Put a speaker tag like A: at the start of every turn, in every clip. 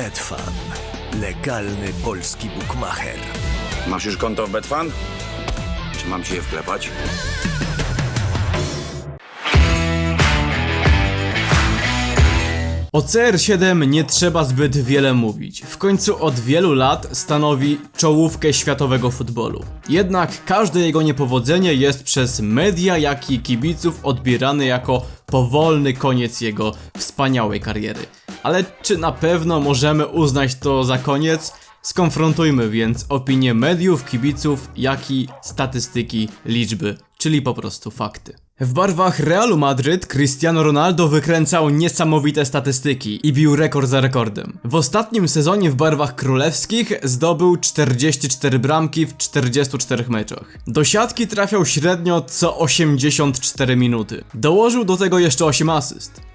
A: Betfan. Legalny polski bukmacher.
B: Masz już konto w Betfan? Czy mam ci je wklepać?
C: O CR7 nie trzeba zbyt wiele mówić. W końcu od wielu lat stanowi czołówkę światowego futbolu. Jednak każde jego niepowodzenie jest przez media, jak i kibiców odbierane jako powolny koniec jego wspaniałej kariery. Ale czy na pewno możemy uznać to za koniec? Skonfrontujmy więc opinie mediów, kibiców, jak i statystyki, liczby, czyli po prostu fakty. W barwach Realu Madryt Cristiano Ronaldo wykręcał niesamowite statystyki i bił rekord za rekordem. W ostatnim sezonie w barwach królewskich zdobył 44 bramki w 44 meczach. Do siatki trafiał średnio co 84 minuty. Dołożył do tego jeszcze 8 asyst.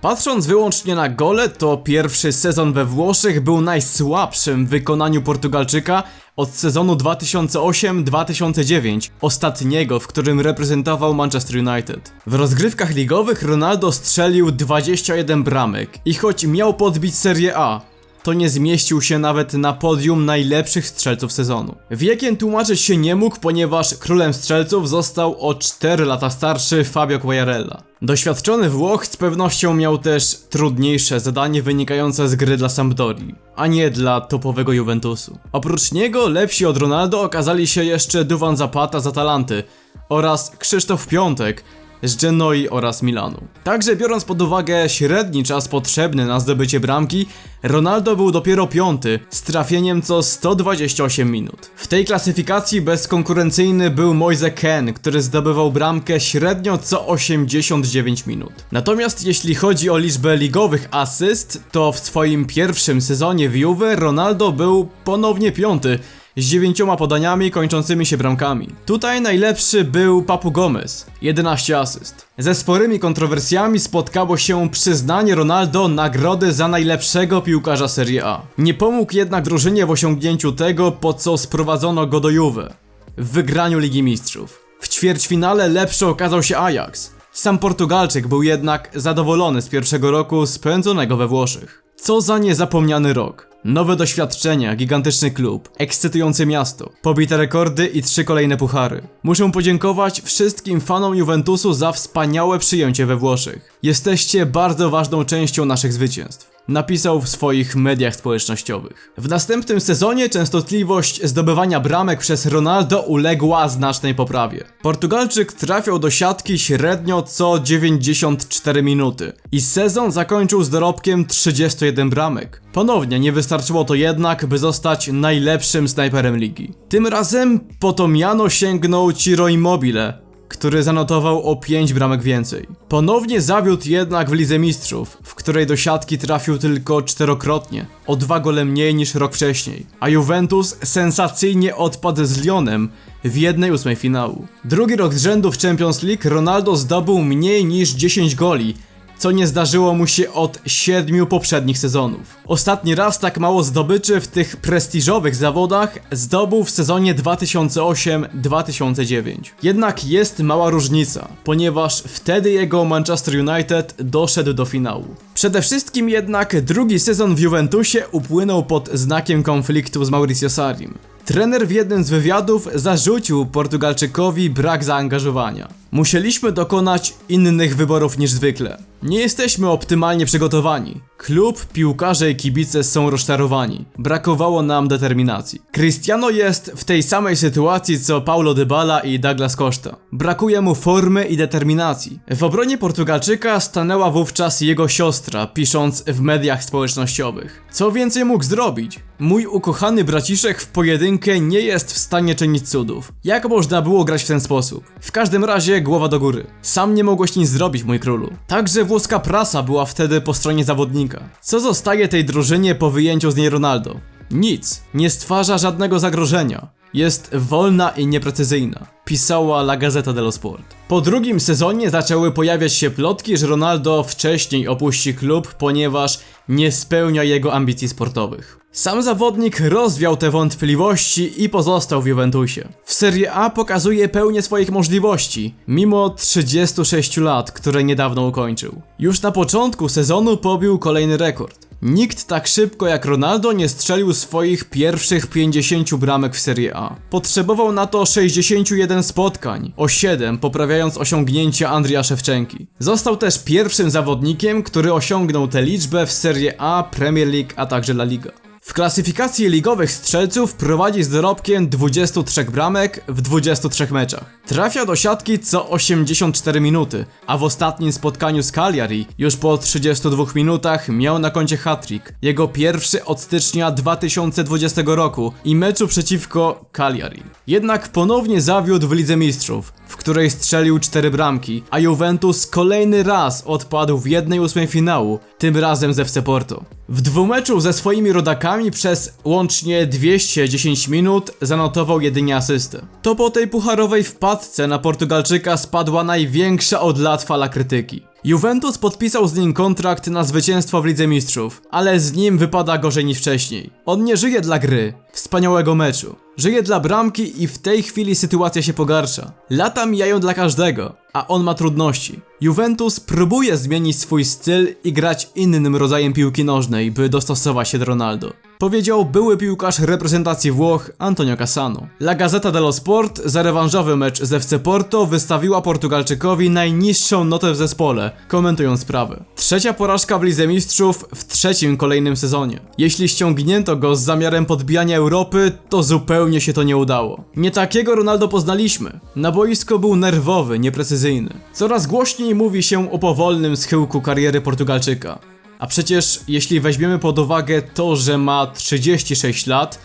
C: Patrząc wyłącznie na gole, to pierwszy sezon we Włoszech był najsłabszym w wykonaniu Portugalczyka od sezonu 2008-2009, ostatniego, w którym reprezentował Manchester United. W rozgrywkach ligowych Ronaldo strzelił 21 bramek i choć miał podbić Serie A, to nie zmieścił się nawet na podium najlepszych strzelców sezonu. Wiekiem tłumaczyć się nie mógł, ponieważ królem strzelców został o 4 lata starszy Fabio Quagliarella. Doświadczony Włoch z pewnością miał też trudniejsze zadanie wynikające z gry dla Sampdorii, a nie dla topowego Juventusu. Oprócz niego lepsi od Ronaldo okazali się jeszcze Duvan Zapata z Atalanty oraz Krzysztof Piątek, z Genoi oraz Milanu. Także biorąc pod uwagę średni czas potrzebny na zdobycie bramki, Ronaldo był dopiero piąty, z trafieniem co 128 minut. W tej klasyfikacji bezkonkurencyjny był Moise Ken, który zdobywał bramkę średnio co 89 minut. Natomiast jeśli chodzi o liczbę ligowych asyst, to w swoim pierwszym sezonie w Juve Ronaldo był ponownie piąty, z dziewięcioma podaniami kończącymi się bramkami. Tutaj najlepszy był Papu Gomez, 11 asyst. Ze sporymi kontrowersjami spotkało się przyznanie Ronaldo nagrody za najlepszego piłkarza Serie A. Nie pomógł jednak drużynie w osiągnięciu tego, po co sprowadzono go do Juve. W wygraniu Ligi Mistrzów. W ćwierćfinale lepszy okazał się Ajax. Sam Portugalczyk był jednak zadowolony z pierwszego roku spędzonego we Włoszech. Co za niezapomniany rok. Nowe doświadczenia, gigantyczny klub, ekscytujące miasto, pobite rekordy i trzy kolejne puchary. Muszę podziękować wszystkim fanom Juventusu za wspaniałe przyjęcie we Włoszech. Jesteście bardzo ważną częścią naszych zwycięstw. Napisał w swoich mediach społecznościowych. W następnym sezonie częstotliwość zdobywania bramek przez Ronaldo uległa znacznej poprawie. Portugalczyk trafiał do siatki średnio co 94 minuty i sezon zakończył z dorobkiem 31 bramek. Ponownie nie wystarczyło to jednak, by zostać najlepszym snajperem ligi. Tym razem po to miano sięgnął Ciro Immobile, który zanotował o 5 bramek więcej. Ponownie zawiódł jednak w Lidze Mistrzów, której do siatki trafił tylko czterokrotnie, o dwa gole mniej niż rok wcześniej. A Juventus sensacyjnie odpadł z Lyonem w jednej ósmej finału. Drugi rok z rzędu w Champions League Ronaldo zdobył mniej niż 10 goli, co nie zdarzyło mu się od siedmiu poprzednich sezonów. Ostatni raz tak mało zdobyczy w tych prestiżowych zawodach zdobył w sezonie 2008-2009. Jednak jest mała różnica, ponieważ wtedy jego Manchester United doszedł do finału. Przede wszystkim jednak drugi sezon w Juventusie upłynął pod znakiem konfliktu z Mauricio Sarim. Trener w jednym z wywiadów zarzucił Portugalczykowi brak zaangażowania. Musieliśmy dokonać innych wyborów niż zwykle. Nie jesteśmy optymalnie przygotowani. Klub, piłkarze i kibice są rozczarowani. Brakowało nam determinacji. Cristiano jest w tej samej sytuacji co Paulo Dybala i Douglas Costa. Brakuje mu formy i determinacji. W obronie Portugalczyka stanęła wówczas jego siostra, pisząc w mediach społecznościowych. Co więcej mógł zrobić? Mój ukochany braciszek w pojedynkę nie jest w stanie czynić cudów. Jak można było grać w ten sposób? W każdym razie głowa do góry. Sam nie mogłeś nic zrobić, mój królu. Także włoska prasa była wtedy po stronie zawodnika. Co zostaje tej drużynie po wyjęciu z niej Ronaldo? Nic. Nie stwarza żadnego zagrożenia. Jest wolna i nieprecyzyjna, pisała La Gazzetta dello Sport. Po drugim sezonie zaczęły pojawiać się plotki, że Ronaldo wcześniej opuści klub, ponieważ nie spełnia jego ambicji sportowych. Sam zawodnik rozwiał te wątpliwości i pozostał w Juventusie. W Serie A pokazuje pełnię swoich możliwości, mimo 36 lat, które niedawno ukończył. Już na początku sezonu pobił kolejny rekord. Nikt tak szybko jak Ronaldo nie strzelił swoich pierwszych 50 bramek w Serie A. Potrzebował na to 61 spotkań, o 7 poprawiając osiągnięcia Andrija Szewczenki. Został też pierwszym zawodnikiem, który osiągnął tę liczbę w Serie A, Premier League, a także La Liga. W klasyfikacji ligowych strzelców prowadzi z dorobkiem 23 bramek w 23 meczach. Trafia do siatki co 84 minuty, a w ostatnim spotkaniu z Cagliari już po 32 minutach miał na koncie hat-trick. Jego pierwszy od stycznia 2020 roku i meczu przeciwko Cagliari. Jednak ponownie zawiódł w Lidze Mistrzów, w której strzelił 4 bramki, a Juventus kolejny raz odpadł w 1-8 finału, tym razem ze FC Porto. W dwumeczu ze swoimi rodakami przez łącznie 210 minut zanotował jedynie asystę. To po tej pucharowej wpadce na Portugalczyka spadła największa od lat fala krytyki. Juventus podpisał z nim kontrakt na zwycięstwo w Lidze Mistrzów, ale z nim wypada gorzej niż wcześniej. On nie żyje dla gry, wspaniałego meczu. Żyje dla bramki i w tej chwili sytuacja się pogarsza. Lata mijają dla każdego, a on ma trudności. Juventus próbuje zmienić swój styl i grać innym rodzajem piłki nożnej, by dostosować się do Ronaldo. Powiedział były piłkarz reprezentacji Włoch Antonio Cassano. La Gazzetta dello Sport za rewanżowy mecz z FC Porto wystawiła Portugalczykowi najniższą notę w zespole, komentując sprawę. Trzecia porażka w Lidze Mistrzów w trzecim kolejnym sezonie. Jeśli ściągnięto go z zamiarem podbijania Europy, to zupełnie się to nie udało. Nie takiego Ronaldo poznaliśmy. Na boisku był nerwowy, nieprecyzyjny. Coraz głośniej mówi się o powolnym schyłku kariery Portugalczyka. A przecież jeśli weźmiemy pod uwagę to, że ma 36 lat,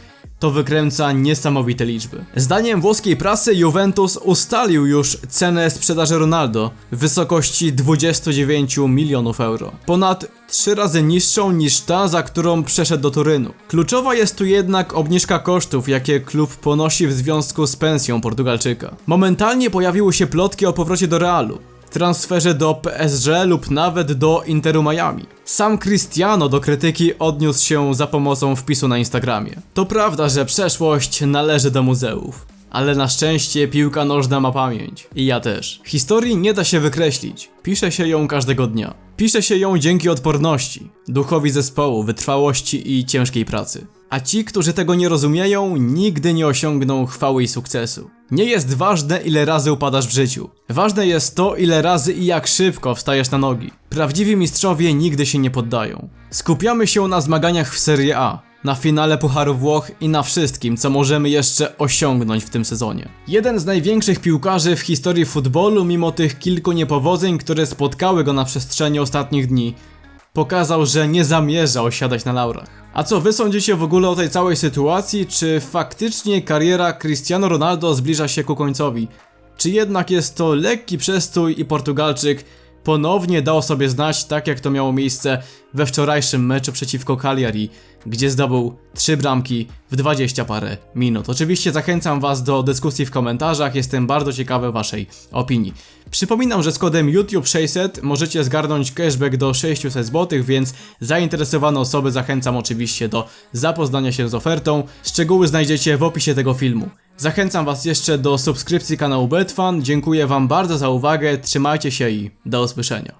C: to wykręca niesamowite liczby. Zdaniem włoskiej prasy Juventus ustalił już cenę sprzedaży Ronaldo w wysokości 29 milionów euro. Ponad 3 razy niższą niż ta, za którą przeszedł do Turynu. Kluczowa jest tu jednak obniżka kosztów, jakie klub ponosi w związku z pensją Portugalczyka. Momentalnie pojawiły się plotki o powrocie do Realu transferze do PSG lub nawet do Interu Miami. Sam Cristiano do krytyki odniósł się za pomocą wpisu na Instagramie. To prawda, że przeszłość należy do muzeów. Ale na szczęście piłka nożna ma pamięć. I ja też. Historii nie da się wykreślić. Pisze się ją każdego dnia. Pisze się ją dzięki odporności, duchowi zespołu, wytrwałości i ciężkiej pracy. A ci, którzy tego nie rozumieją, nigdy nie osiągną chwały i sukcesu. Nie jest ważne, ile razy upadasz w życiu. Ważne jest to, ile razy i jak szybko wstajesz na nogi. Prawdziwi mistrzowie nigdy się nie poddają. Skupiamy się na zmaganiach w Serie A, na finale Pucharu Włoch i na wszystkim, co możemy jeszcze osiągnąć w tym sezonie. Jeden z największych piłkarzy w historii futbolu, mimo tych kilku niepowodzeń, które spotkały go na przestrzeni ostatnich dni, pokazał, że nie zamierza osiadać na laurach. A co wy sądzicie w ogóle o tej całej sytuacji? Czy faktycznie kariera Cristiano Ronaldo zbliża się ku końcowi? Czy jednak jest to lekki przestój i Portugalczyk ponownie dał sobie znać, tak jak to miało miejsce we wczorajszym meczu przeciwko Cagliari, gdzie zdobył 3 bramki w 20 parę minut. Oczywiście zachęcam Was do dyskusji w komentarzach, jestem bardzo ciekawy Waszej opinii. Przypominam, że z kodem YouTube 600 możecie zgarnąć cashback do 600 zł, więc zainteresowane osoby zachęcam oczywiście do zapoznania się z ofertą. Szczegóły znajdziecie w opisie tego filmu. Zachęcam Was jeszcze do subskrypcji kanału Betfan. Dziękuję Wam bardzo za uwagę, trzymajcie się i do usłyszenia.